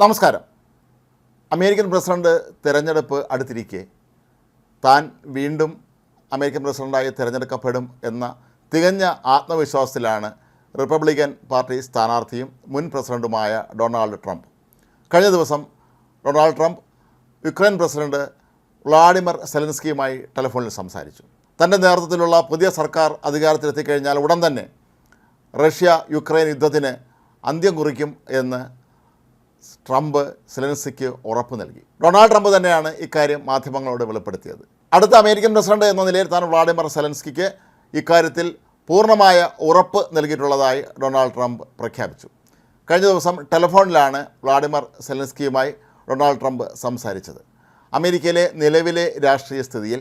നമസ്കാരം. American president തിരഞ്ഞെടുപ്പ് അടുത്തിരിക്കെ. താൻ വീണ്ടും അമേരിക്കൻ പ്രസിഡന്റായി തിരഞ്ഞെടുക്കപ്പെടും എന്ന തികഞ്ഞ ആത്മവിശ്വാസത്തിലാണ് റിപ്പബ്ലിക്കൻ പാർട്ടി സ്ഥാനാർത്ഥിയും മുൻ പ്രസിഡന്റുമായ ഡൊണാൾഡ് ട്രംപ്. കഴിഞ്ഞ ദിവസം Donald Trump Ukraine president Vladimir സെലൻസ്കിയുമായി ടെലിഫോണിൽ സംസാരിച്ചു. തന്റെ നേതൃത്വത്തിലുള്ള പുതിയ സർക്കാർ അധികാരത്തിലെത്തിക്കഴിഞ്ഞാൽ ഉടൻ തന്നെ റഷ്യ യുക്രൈൻ യുദ്ധത്തിന് അന്ത്യം കുറിക്കും എന്ന് ട്രംപ് സിലൻസിക്ക് ഉറപ്പ് നൽകി. ഡൊണാൾഡ് ട്രംപ് തന്നെയാണ് ഇക്കാര്യം മാധ്യമങ്ങളോട് വെളിപ്പെടുത്തിയത്. അടുത്ത അമേരിക്കൻ പ്രസിഡന്റ് എന്ന നിലയിൽ താൻ വ്ളാഡിമിർ സെലൻസ്കിക്ക് ഇക്കാര്യത്തിൽ പൂർണമായ ഉറപ്പ് നൽകിയിട്ടുള്ളതായി ഡൊണാൾഡ് ട്രംപ് പ്രഖ്യാപിച്ചു. കഴിഞ്ഞ ദിവസം ടെലിഫോണിലാണ് വ്ളാഡിമിർ സെലൻസ്കിയുമായി ഡൊണാൾഡ് ട്രംപ് സംസാരിച്ചത്. അമേരിക്കയിലെ നിലവിലെ രാഷ്ട്രീയ സ്ഥിതിയിൽ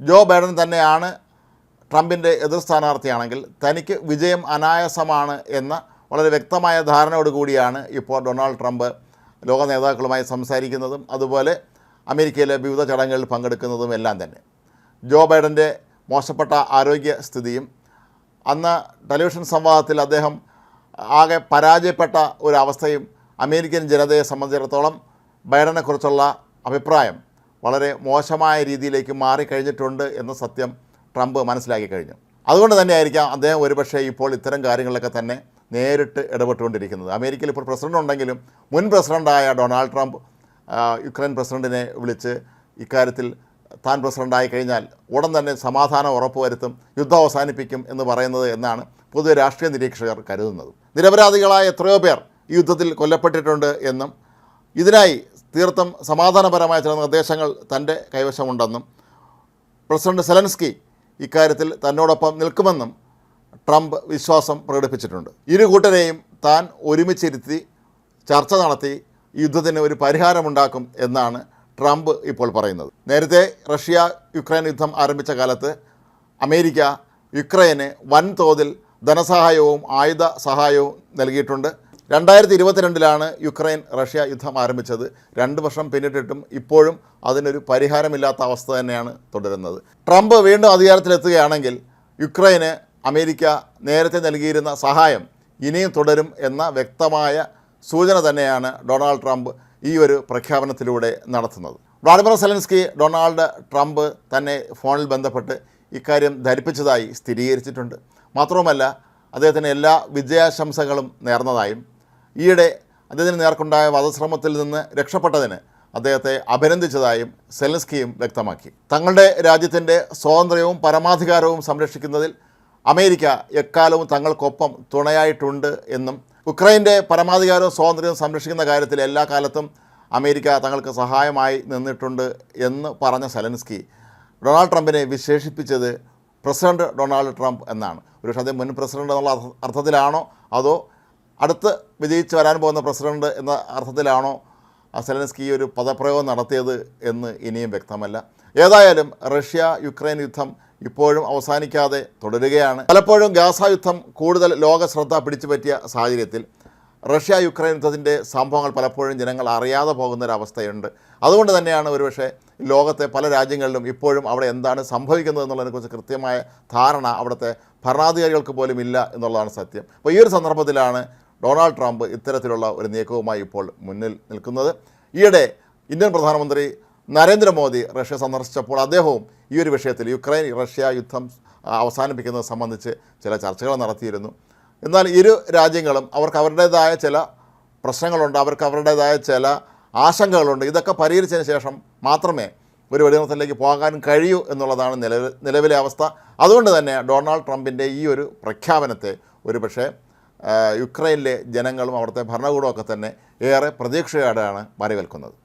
ജോ ബൈഡൻ തന്നെയാണ് ട്രംപിന്റെ എതിർ സ്ഥാനാർത്ഥിയാണെങ്കിൽ തനിക്ക് വിജയം അനായാസമാണ് എന്ന വളരെ വ്യക്തമായ ധാരണയോടുകൂടിയാണ് ഇപ്പോൾ ഡൊണാൾഡ് ട്രംപ് ലോക നേതാക്കളുമായി സംസാരിക്കുന്നതും അതുപോലെ അമേരിക്കയിലെ വിവിധ ചടങ്ങുകളിൽ പങ്കെടുക്കുന്നതും എല്ലാം തന്നെ. ജോ ബൈഡന്റെ മോശപ്പെട്ട ആരോഗ്യ സ്ഥിതിയും അന്ന് ടെലിവിഷൻ സംവാദത്തിൽ അദ്ദേഹം ആകെ പരാജയപ്പെട്ട ഒരു അവസ്ഥയും അമേരിക്കൻ ജനതയെ സംബന്ധിച്ചിടത്തോളം ബൈഡനെക്കുറിച്ചുള്ള അഭിപ്രായം വളരെ മോശമായ രീതിയിലേക്ക് മാറിക്കഴിഞ്ഞിട്ടുണ്ട് എന്ന സത്യം ട്രംപ് മനസ്സിലാക്കി കഴിഞ്ഞു. അതുകൊണ്ട് തന്നെയായിരിക്കാം അദ്ദേഹം ഒരുപക്ഷേ ഇപ്പോൾ ഇത്തരം കാര്യങ്ങളൊക്കെ തന്നെ നേരിട്ട് ഇടപെട്ടുകൊണ്ടിരിക്കുന്നത്. അമേരിക്കയിൽ ഇപ്പോൾ പ്രസിഡന്റ് ഉണ്ടെങ്കിലും മുൻ പ്രസിഡന്റായ ഡൊണാൾഡ് ട്രംപ് യുക്രൈൻ പ്രസിഡന്റിനെ വിളിച്ച് ഇക്കാര്യത്തിൽ താൻ പ്രസിഡന്റായി കഴിഞ്ഞാൽ ഉടൻ തന്നെ സമാധാനം ഉറപ്പുവരുത്തും യുദ്ധം അവസാനിപ്പിക്കും എന്ന് പറയുന്നത് എന്നാണ് പൊതുവെ രാഷ്ട്രീയ നിരീക്ഷകർ കരുതുന്നത്. നിരപരാധികളായ എത്രയോ പേർ ഈ യുദ്ധത്തിൽ കൊല്ലപ്പെട്ടിട്ടുണ്ട് എന്നും ഇതിനായി തീർത്തും സമാധാനപരമായ ചില നിർദ്ദേശങ്ങൾ തന്റെ കൈവശമുണ്ടെന്നും പ്രസിഡന്റ് സെലൻസ്കി ഇക്കാര്യത്തിൽ തന്നോടൊപ്പം നിൽക്കുമെന്നും ട്രംപ് വിശ്വാസം പ്രകടിപ്പിച്ചിട്ടുണ്ട്. ഇരു കൂട്ടരെയും താൻ ഒരുമിച്ചിരുത്തി ചർച്ച നടത്തി യുദ്ധത്തിന് ഒരു പരിഹാരമുണ്ടാക്കും എന്നാണ് ട്രംപ് ഇപ്പോൾ പറയുന്നത്. നേരത്തെ റഷ്യ യുക്രൈൻ യുദ്ധം ആരംഭിച്ച കാലത്ത് അമേരിക്ക യുക്രൈന് വൻതോതിൽ ധനസഹായവും ആയുധ സഹായവും നൽകിയിട്ടുണ്ട്. രണ്ടായിരത്തി ഇരുപത്തിരണ്ടിലാണ് യുക്രൈൻ റഷ്യ യുദ്ധം ആരംഭിച്ചത്. രണ്ട് വർഷം പിന്നിട്ടിട്ടും ഇപ്പോഴും അതിനൊരു പരിഹാരമില്ലാത്ത അവസ്ഥ തന്നെയാണ് തുടരുന്നത്. ട്രംപ് വീണ്ടും അധികാരത്തിലെത്തുകയാണെങ്കിൽ യുക്രൈന് അമേരിക്ക നേരത്തെ നൽകിയിരുന്ന സഹായം ഇനിയും തുടരും എന്ന വ്യക്തമായ സൂചന തന്നെയാണ് ഡൊണാൾഡ് ട്രംപ് ഈ ഒരു പ്രഖ്യാപനത്തിലൂടെ നടത്തുന്നത്. വ്ളാഡിമിർ സെലൻസ്കി ഡൊണാൾഡ് ട്രംപ് തന്നെ ഫോണിൽ ബന്ധപ്പെട്ട് ഇക്കാര്യം ധരിപ്പിച്ചതായി സ്ഥിരീകരിച്ചിട്ടുണ്ട്. മാത്രവുമല്ല അദ്ദേഹത്തിന് എല്ലാ വിജയാശംസകളും നേർന്നതായും ഈയിടെ അദ്ദേഹത്തിന് നേർക്കുണ്ടായ വധശ്രമത്തിൽ നിന്ന് രക്ഷപ്പെട്ടതിന് അദ്ദേഹത്തെ അഭിനന്ദിച്ചതായും സെലൻസ്കിയും വ്യക്തമാക്കി. തങ്ങളുടെ രാജ്യത്തിന്റെ സ്വാതന്ത്ര്യവും പരമാധികാരവും സംരക്ഷിക്കുന്നതിൽ അമേരിക്ക എക്കാലവും തങ്ങൾക്കൊപ്പം തുണയായിട്ടുണ്ട് എന്നും ഉക്രൈന്റെ പരമാധികാരവും സ്വാതന്ത്ര്യവും സംരക്ഷിക്കുന്ന കാര്യത്തിൽ എല്ലാ കാലത്തും അമേരിക്ക തങ്ങൾക്ക് സഹായമായി നിന്നിട്ടുണ്ട് എന്ന് പറഞ്ഞ സെലൻസ്കി ഡൊണാൾഡ് ട്രംപിനെ വിശേഷിപ്പിച്ചത് പ്രസിഡന്റ് ഡൊണാൾഡ് ട്രംപ് എന്നാണ്. ഒരു പക്ഷേ അദ്ദേഹം മുൻ പ്രസിഡന്റ് എന്നുള്ള അർത്ഥത്തിലാണോ? അതോ അടുത്ത് വിജയിച്ച് വരാൻ പോകുന്ന പ്രസിഡന്റ് എന്ന അർത്ഥത്തിലാണോ? സെലൻസ്കി ഈ ഒരു പദപ്രയോഗം നടത്തിയത് എന്ന് ഇനിയും വ്യക്തമല്ല. ഏതായാലും റഷ്യ യുക്രൈൻ യുദ്ധം ഇപ്പോഴും അവസാനിക്കാതെ തുടരുകയാണ്. പലപ്പോഴും ഗാസ യുദ്ധം കൂടുതൽ ലോക ശ്രദ്ധ പിടിച്ചു പറ്റിയ സാഹചര്യത്തിൽ റഷ്യ യുക്രൈൻ യുദ്ധത്തിന്റെ സംഭവങ്ങൾ പലപ്പോഴും ജനങ്ങൾ അറിയാതെ പോകുന്നൊരവസ്ഥയുണ്ട്. അതുകൊണ്ട് തന്നെയാണ് ഒരുപക്ഷെ ലോകത്തെ പല രാജ്യങ്ങളിലും ഇപ്പോഴും അവിടെ എന്താണ് സംഭവിക്കുന്നത് എന്നുള്ളതിനെക്കുറിച്ച് കൃത്യമായ ധാരണ അവിടുത്തെ ഭരണാധികാരികൾക്ക് പോലും ഇല്ല എന്നുള്ളതാണ് സത്യം. അപ്പോൾ ഈ ഒരു സന്ദർഭത്തിലാണ് ഡൊണാൾഡ് ട്രംപ് ഇത്തരത്തിലുള്ള ഒരു നീക്കവുമായി ഇപ്പോൾ മുന്നിൽ നിൽക്കുന്നത്. ഈയിടെ ഇന്ത്യൻ പ്രധാനമന്ത്രി നരേന്ദ്രമോദി റഷ്യ സന്ദർശിച്ചപ്പോൾ അദ്ദേഹവും ഈ ഒരു വിഷയത്തിൽ യുക്രൈൻ റഷ്യ യുദ്ധം അവസാനിപ്പിക്കുന്നത് സംബന്ധിച്ച് ചില ചർച്ചകൾ നടത്തിയിരുന്നു. എന്നാൽ ഇരു രാജ്യങ്ങളും അവർക്ക് അവരുടേതായ ചില പ്രശ്നങ്ങളുണ്ട് അവർക്ക് അവരുടേതായ ചില ആശങ്കകളുണ്ട്. ഇതൊക്കെ പരിഹരിച്ചതിന് ശേഷം മാത്രമേ ഒരു വെടിനിർത്തലിലേക്ക് പോകാൻ കഴിയൂ എന്നുള്ളതാണ് നിലവിലെ അവസ്ഥ. അതുകൊണ്ട് തന്നെ ഡൊണാൾഡ് ട്രംപിന്റെ ഈ ഒരു പ്രഖ്യാപനത്തെ ഒരു പക്ഷേ യുക്രൈനിലെ ജനങ്ങളും അവിടുത്തെ ഭരണകൂടമൊക്കെ തന്നെ ഏറെ പ്രതീക്ഷയോടെയാണ് വരവേൽക്കുന്നത്.